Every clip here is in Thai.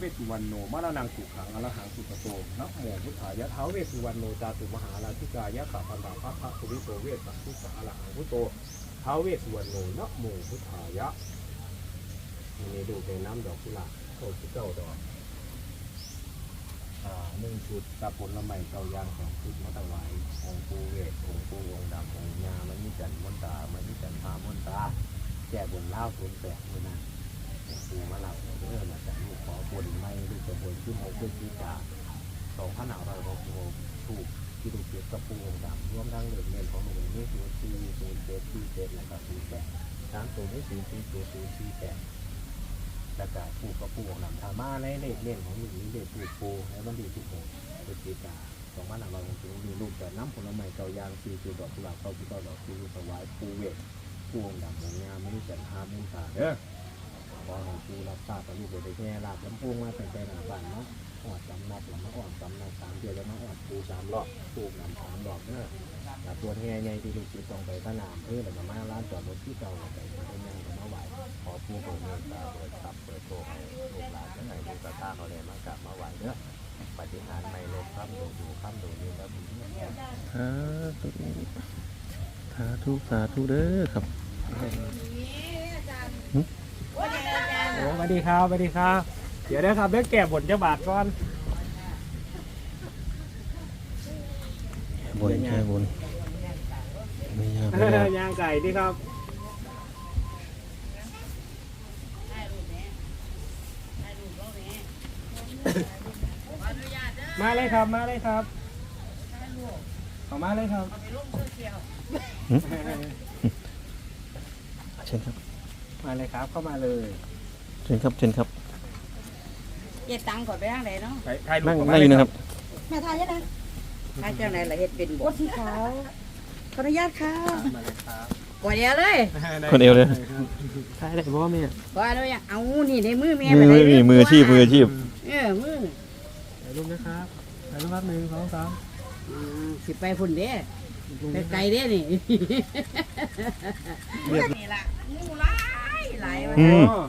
เวสสุวรรณโนมรณังสุขังอรหังสุปโตนะโมพุทธายะท้าเวสสุวรรณโนจาตุมหาราธิกายะสัพพันธาภะภะสุวิโตเวสสัพพุทธะอรหังพุทโตท้าเวสสุวรรณโนนะโมพุทธายะนี่ดูเป็นน้ำดอกกุหลาบโอ้ที่เก้าดอกหนึ่งชุดกับผลไม้เกายางสองชุดมาถวายองคูเวทองคูองดำองยามันมีจันทร์มนตามันมีจันทรามนตาแก่บนเล่าทุนแปดเลยนะ ปูมาหลับเด้อมจากลูกขอบนไม่ลูกกระบวนขึ้นหกขึ้นที่จ่าสองพันหนาวเราหกหกถูกที่ถูกเก็บกับปูดำรวมทั้งเหลือเงินของหนูนี่ศูนย์สี่ศูนย์เจ็ดสี่เจ็ดแล้วก็ศูนย์แปดสามศูนย์นี่ศูนย์สี่เจ็ดศูนย์สี่แปดแล้วก็ปูกับปูองค์ดำทามาในเลขเล่นของหนูนี่เลขปูปูในวันที่สิบหกพฤศจิกาสองพันหนาวเราหกมีลูกแต่น้ำผลไม้เกายางสี่จุดดอกกุหลาบเก้าจุดดอกสี่ถวายปูเวทปูองดำองงามไม่ได้จัดหามุนตาเด้อ ขอให้ผู้รับทราบกับลูกเด็กแง่ลาบลำพูงมาเป็นไปหนาบ้านเนาะออดจำนับแล้วมาอ่อนจำนับสามเดือนแล้วมาอ่อนปูสามรอบปูนำสามรอบเนอะแต่ตัวแง่ใหญ่ที่ลูกจิตต้องไปสนามเพื่อแล้วก็มาร้านจอดรถที่เก่าไปมาเป็นยังมาไหวขอผู้เปิดเงินตาเปิดตับเปิดโตให้ลูกหลานทั้งไหนลูกตาเขาเลยมากลับมาไหวเนอะปฏิหารไม่ลบข้ามดูดูข้ามดูนี่แล้วบุญเนี่ยสาธุสาธุสาธุเด้อครับโอ้ส วัสดีครับสวัสดีครับ เดี๋ยวนะครับเดี๋ยวแก่บทจะบาทก่อนบนแค่บนไม่ยากไม่ยากย่างไก่ดีครับมาเลยครับมาเลยครับเอามาเลยครับเชิญครับ มาเลยครับเข้ามาเลย เชิญครับเชิญครับเจ็ดตังค์ก่อนไปทางไหนเนาะไปถ่ายรูปนั่งเข้านั่มางอเลยู่ยนะคครัรับบแม่ทายยังไงทายเจ้าไหนละเฮ็ดเป็นบ่โอ้สีขาวขออนุญาตค่ะมาเลยครับกว่าเดียวเลยคนเอวเลย ถ่ายได้พ่อแม่กว่าเลยเอานี่ในมือแม่มือไปไม่เลยมีมืออาชีพมืออาชีพเออมือถ่ายรูปนะครับถ่ายรูปครับหนึ่งสองสามอืมสิไปพุ่นเด้ไปไกลเด้นี่นี่ล่ะงูหลายหลายว่ะอืมอ๋อ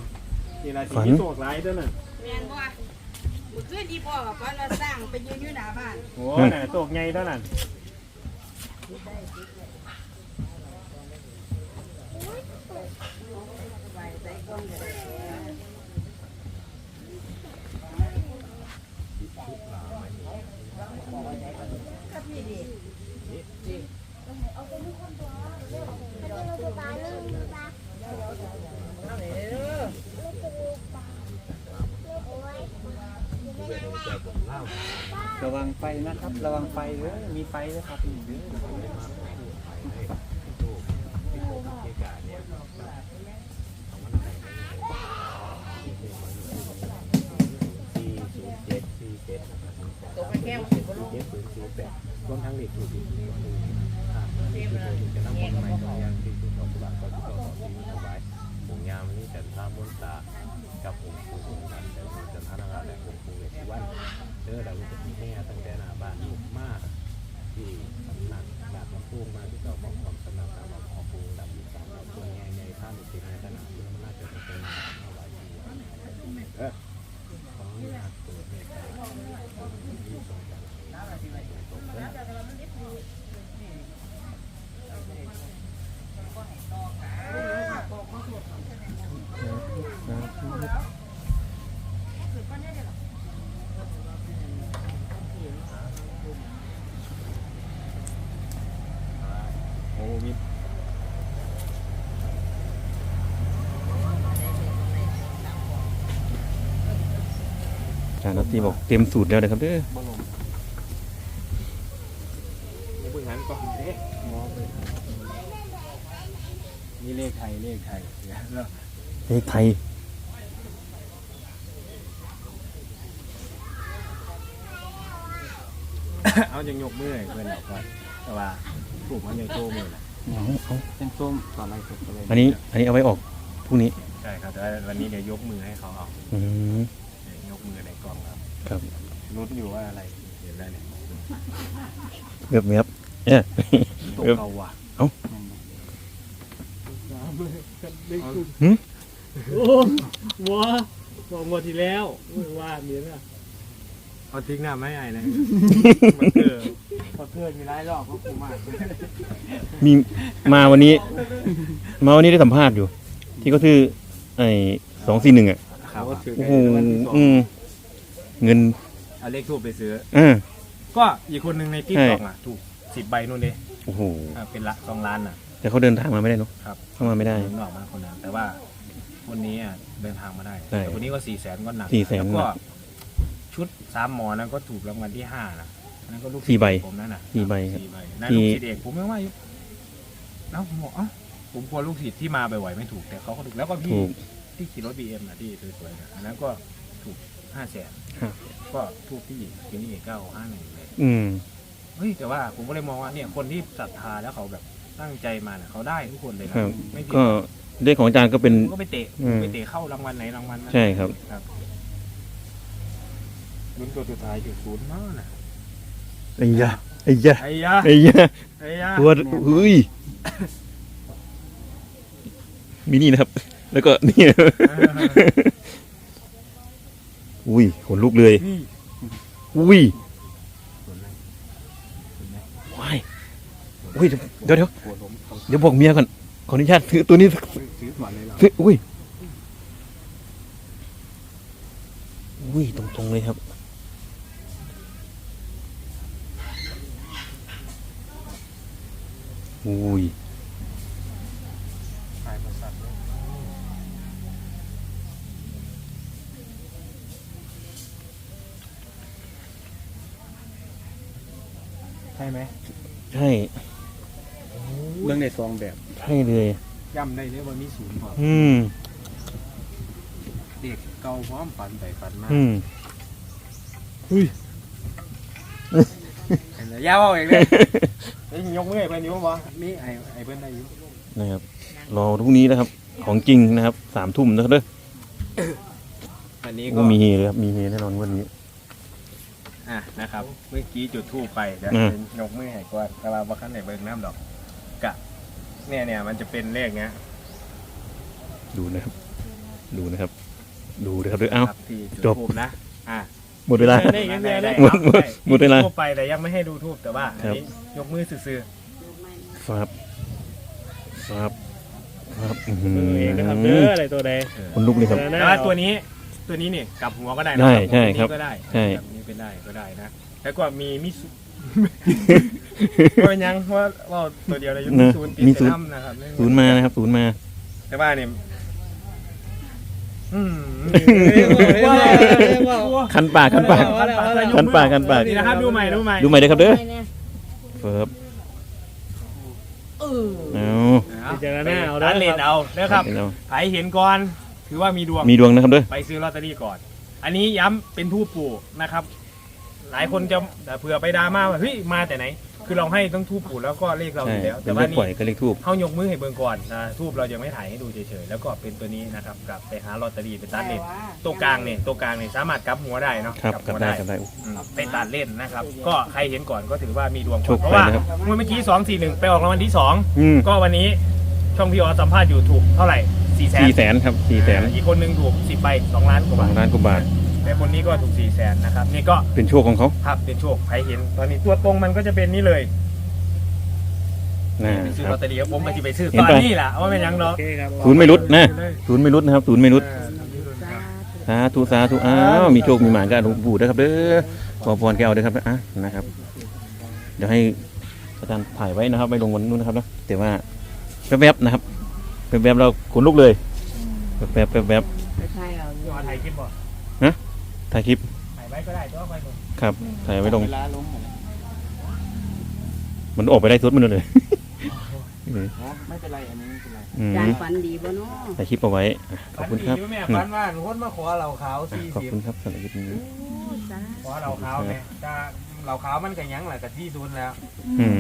นี่แหละฝัสิ่งนที่โศกร้ายด้วยน่ะแม่นบ่เมื่อคืนที่พ่อกับพ่อเราสร้างไปยืนอยู่หน้าบ้านโอ้น่ะโศกไงเท่านั้นไปใส่กล้องก็ได้ก็พี่ดิเอาเลยเด้อ ระวัง ไฟนะครับระวังไฟเด้อมีไฟนะครับนี่เด้อสี่ศูนย์เจ็ดสี่เจ็ดนะครับตกไปแก้วสิบ่ลเจ็ดศูนย์ศูนย์แปดรวมทั้งเลขถูกอีกอ่าเลขถูกจะนั่งบนไม้ต่อยังสี่หลาบก็ที่ต่อต่อที่ถวายปู่ยามนี่จันทราบนตากับองค์ปู่องค์นั้นแต่จันทราและองค์ปู่เวสสุวรรณเด้อเราจะที่แม่ตั้งแต่หน้าบ้านลูกมากที่สำนักดาบลำพูงมาที่เก่าของของสำนักตามของของปู่ดำอยู่สามเราตัวใหญ่ๆท่านติดในขนาดนี้มันน่าจะเป็นมาไหว้ที่วัดเออขออนุญาตเปิดเมตตาที่ทรงจำ โอ้มี อาจารย์นัตตีบอกเต็มสูตรแล้วนะครับเด้อบ่ลงนี่เพิ่งหันก่อนเด้มองเลยนี่เลขไทยเลขไทยเดี๋ยวแล้วเลขไทยเอาจังยกมือให้เพื่อนเอาก่อนแต่ว่าถูกมันยังโชว์มือแหละเอาเอาเป็นส้มต่ออะไรสุดเลยอันนี้ อันนี้เอาไว้ออกพรุ่งนี้ ใช่ครับแต่ว่าวันนี้เดี๋ยวยกมือให้เขาเอาอืมเดี๋ยวยก มือในกล้องครับครับรุ้นอยู่ว่าอะไรเห็นได้เนี่ยเงียบเงียบเนี่ยตกเกาว่ะเอ้าได้หึโอ้ว้าบอกงวดที่แล้วมึงว่าเดี๋ยวนะเอาทิ้งหน้าไม่ไอ้นะมันเกิดพอเกิดมีหลายรอบก็กูมากมีมาวันนี้ มาวันนี้ได้สัมภาษณ์อยู่ ที่ก็คือไอ้สองสี่หนึ่งอะ ครับโอ้โหอืมเงิน เอาเลขทูบไปซื้ออ่าก็อีกคนหนึ่งในติ๊กใช่ต็อกอะ ถูกสิบใบนู่นเลยโอ้โหเป็นละสองล้านอะ แต่เขาเดินทางมาไม่ได้เนอะครับ เข้ามาไม่ได้ นอกมาคนนั้นแต่ว่าคนนี้อะเดินทางมาได้ใช่แต่คนนี้ก็สี่แสนก็หนัก400,000แล้วหก็นักชุดสามหมอนั้นก็ถูกรางวัลที่ห้านะอันนั้นก็ลูกสี่ใบศิษย์ผมนั่นน่ะสี่ใบครับสี่ใบนั่นที่ลูกศิษย์เอกผมไม่ว่าอยู่เอ้าผมบอกเอ้าผมกลัวลูกศิษย์ที่มาบ่อยๆไม่ถูกแต่เขาก็ถูกแล้วก็พี่ถูก ที่ขี่รถบีเอ็มนะที่สวยๆนะอันนั้นก็ถูกห้าแสนครับ ก็ทูกที่ที่นี่เก้าห้าหนึ่งเลยอืม เฮ้ยแต่ว่าผมก็เลยมองว่าเนี่ยคนที่ศรัทธาแล้วเขาแบบตั้งใจมาน่ะเขาได้ทุกคนเลยนะครับ ไม่ผิดก็เลขของอาจารย์ก็เป็นก็ไปเตะอืม ไปเตะเข้ารางวัลไหนรางวัลนั้นใช่ครับ ครับลุ้นตัวสุดท้ายจุดศูนย์มากนะไอ้ยะไอ้ยะไอ้ยะไอ้ยะไอ้ยะตัวเฮ้ย มีนี่นะครับ แล้วก็นี่ อุ้ยขนลุกเลย นี่อุ้ยศูนย์ไหนศูนย์ไหนว้ายอุ้ยเดี๋ยวเดี๋ยวปวดผมต้องเดี๋ยวบอกเมียก่อนขออนุญาตซื้อตัวนี้สักซื้อก่อนเลยเหรอซื้ออุ้ยอุ้ยตรงๆเลยครับ อุ้ยขาย ช่ไหมใช่เรื่องในซองแบบใช่เลย ย่ำได้เลยว่ามีศูนย์พออืม เด็กเก่าพร้อมฝันไปฝันมาอืมเห็นแล้วย่าเอาเองเลยเฮ้ยยกมือให้เพื่อนอยู่บ่มีไอ้ไอ้เพื่อนได้อยู่นะครับ รอพรุ่งนี้นะครับ ของจริงนะครับสามทุ่มนะครับเด้ออันนี้ก็ก็มีเฮเลยครับ มีเฮแน่นอนวันนี้ อะนะครับเมื่อกี้จุดทูปไปเดี๋ยวอืม เป็นยกมือให้ก่อนกระลาบัคันไหนเบิ่งน้ำดอกกะเนี่ยเนี่ยมันจะเป็นเลขเงี้ยดูนะครับ ดูนะครับ ดูนะครับเด้อเอ้า ครับที่จุดจบ ทูปนะอะหมดเวลา ได้ได้ได้ได้หมดหมดได้หมดเวลา ทูปไปแต่ยังไม่ให้ดูทูปแต่ว่าอันครับนี้ยกมือซื่อครับครับครับอื้อหืเบิ่งเองนะครับเด้อออะไรตัวใดคนลุกเลยครับๆแต่ว่าตัวนี้ ตัวนี้เนี่ยกลับหัวก็ได้นะได้กลัหัวใช่ตัวนี้ครับก็ได้ใช่แบบนี้เป็นได้ก็ได้นะแล้วก็มีมิสุก็เป็นยังว่าว่าตัวเดียวเลยมีนะศูนย์ติดมีไปศูนย์น้ำนะครับศูนย์มานะครับศูนย์มา แต่ว่าเนี่ยอืมคันปากคันปาก คันปากคันปาก นี่นะครับดูใหม่ดูใหม่ดูใหม่เลยครับเด้อเฟิร์บเออเอาเอาพิจารณาเอาร้านเลนเอาเด้อครับเห็นแล้วใครเห็นก่อน ถือว่ามีดวงมีดวงนะครับเด้อไปซื้อลอตเตอรี่ก่อน อันนี้ย้ำเป็นทูปปู่นะครับ หลายคนจะแต่เผื่อไปดราม่าว่าเฮ้ยมาแต่ไหน คือเราให้ทั้งทูปปู่แล้วก็เลขเราอใช่ยู่แล้ว เป็แต่นเลว่าขปล่อยนี่ก็เลขทูบเขายกมือให้เบิ่งก่อนนะทูบเรายังไม่ถ่ายให้ดูเฉยๆแล้วก็เป็นตัวนี้นะครับกลับไปหาลอตเตอรี่ไปตัดเล่นตัวกลางเนี่ยตัวกลางเนี่ยสามารถกลับหัวได้เนาะครับกลัหับวได้กลับได้ อืมไปตัดเล่นนะครับ ก็ใครเห็นก่อนก็ถือว่ามีดวงโชคเพราะว่าไปนะครับเมื่อกี้สองสี่หนึ่งไปออกรางวัลที่สองอืมก็วันนี้ ช่องพี่ออสสัมภาษณ์อยู่ถูกเท่าไหร่สี่แสนสี่แสนครับสี่แสนอีกคนหนึงถูกสิบใบสองล้านกว่าสอบางทล้านกว่าบาท แต่คนนี้ก็ถูกสี่แสนนะครับนี่ก็เป็นโชคของเขาภาพเป็นโชคใครเห็น ตอนนี้ตัวตรงมันก็จะเป็นนี่เลยนะไปซื้อคลรัอบ ตเตอรี่ครับผมก็จะไปซื้อเห็ตนอนปะนี้แหละว่าเป็นหยังเนาะโอเคครับศูนย์ไม่รุดนะศูนย์ไม่รุดนะครับศูนย์ไม่รุดเออศูนย์ไม่รุดครับสาธุสาธุอ้าวมีโชคมีหมานกันหลวงปู่ด้วยครับเด้อขอพรแก้วด้วยครับอะนะครับ เดี๋ยวให้อาจารย์ถ่ายไว้นะครับไม่ลงวันนู้นนะครับนะแต่ว่า แวบๆนะครับแวบๆเราขนลุกเลยแวบๆแวบไปใช่เอาพี่ออถ่ายคลิปบ่ๆถ่ายคลิปถ่ายไว้ก็ได้ตัวไปผมครับถ่ายไว้ลง เวลาลงหมดมันออกไปได้สุดมันเลยเอออ๋อไม่เป็นไรอันนี้ไม่เป็นไรอืมจานฝันดีบ่เนาะถ่ายคลิปเอาไว้อะขอบคุณครับฝันดีอยู่แม่ฝันว่าหนูคนมาขอเหล่าขาวสี่ขอบสิบคุณครับสำหรับคลิปนี้ขอเหล่าขาวเนี่ยจะเหล่าขาวมันก็ยังแหละกับที่ศูนย์แล้ว อืม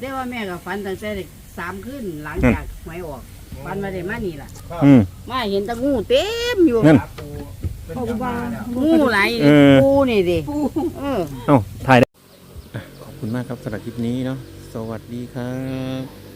ได้ว่าแม่ก็ฝันตั้งแต่เด็ก สามขึ้นหลังจากหวยออกฝันมาได้มานี่ล่ะอืม มาเห็นแตะงูเต็มอยู่นั่นปูเป็นจำมาแล้วงูไหลายเออ ปูนี่ดิเออ เอ้าถ่ายได้อะขอบคุณมากครับสำหรับคลิปนี้เนาะสวัสดีครับ